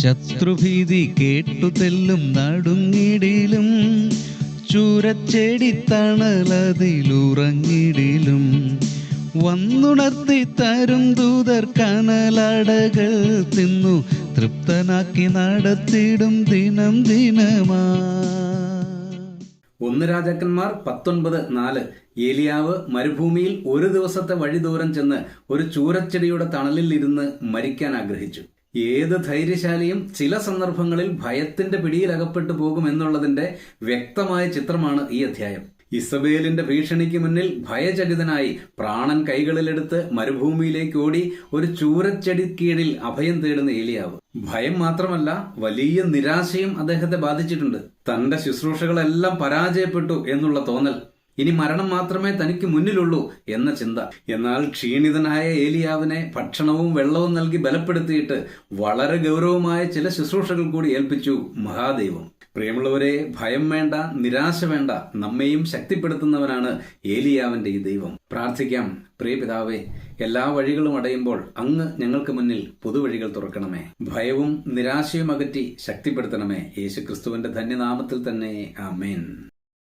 ശത്രുഭീതി കേട്ടു തെല്ലും നടുങ്ങിടിലും ചൂരച്ചെടി തണലതിലുറങ്ങിടിലും. വന്നുണർത്തി തരും ദൂതർ കനലടകൾ തിന്നു തൃപ്തനാക്കി നടത്തിടും ദിനം ദിനമാ. ഒന്ന് രാജാക്കന്മാർ പത്തൊൻപത് നാല്. ഏലിയാവ് മരുഭൂമിയിൽ ഒരു ദിവസത്തെ വഴി ദൂരം ചെന്ന് ഒരു ചൂരച്ചെടിയുടെ തണലിൽ ഇരുന്ന് മരിക്കാൻ ആഗ്രഹിച്ചു. ഏത് ധൈര്യശാലിയും ചില സന്ദർഭങ്ങളിൽ ഭയത്തിന്റെ പിടിയിലകപ്പെട്ടു പോകുമെന്നുള്ളതിന്റെ വ്യക്തമായ ചിത്രമാണ് ഈ അധ്യായം. ഇസബേലിന്റെ ഭീഷണിക്ക് മുന്നിൽ ഭയചകിതനായി പ്രാണൻ കൈകളിലെടുത്ത് മരുഭൂമിയിലേക്ക് ഓടി ഒരു ചൂരച്ചെടി കീഴിൽ അഭയം തേടുന്ന ഏലിയാവ്. ഭയം മാത്രമല്ല വലിയ നിരാശയും അദ്ദേഹത്തെ ബാധിച്ചിട്ടുണ്ട്. തന്റെ ശുശ്രൂഷകളെല്ലാം പരാജയപ്പെട്ടു എന്നുള്ള തോന്നൽ ഇനി മരണം മാത്രമേ തനിക്ക് മുന്നിലുള്ളൂ എന്ന ചിന്ത. എന്നാൽ ക്ഷീണിതനായ ഏലിയാവിനെ ഭക്ഷണവും വെള്ളവും നൽകി ബലപ്പെടുത്തിയിട്ട് വളരെ ഗൗരവമായ ചില ശുശ്രൂഷകൾ കൂടി ഏൽപ്പിച്ചു മഹാദൈവം. പ്രിയമുള്ളവരെ ഭയം വേണ്ട നിരാശ വേണ്ട നമ്മെയും ശക്തിപ്പെടുത്തുന്നവനാണ് ഏലിയാവിന്റെ ഈ ദൈവം. പ്രാർത്ഥിക്കാം പ്രിയ പിതാവേ എല്ലാ വഴികളും അടയുമ്പോൾ അങ്ങ് ഞങ്ങൾക്ക് മുന്നിൽ പുതുവഴികൾ തുറക്കണമേ. ഭയവും നിരാശയും അകറ്റി ശക്തിപ്പെടുത്തണമേ. യേശുക്രിസ്തുവിന്റെ ധന്യനാമത്തിൽ തന്നെ. ആമേൻ.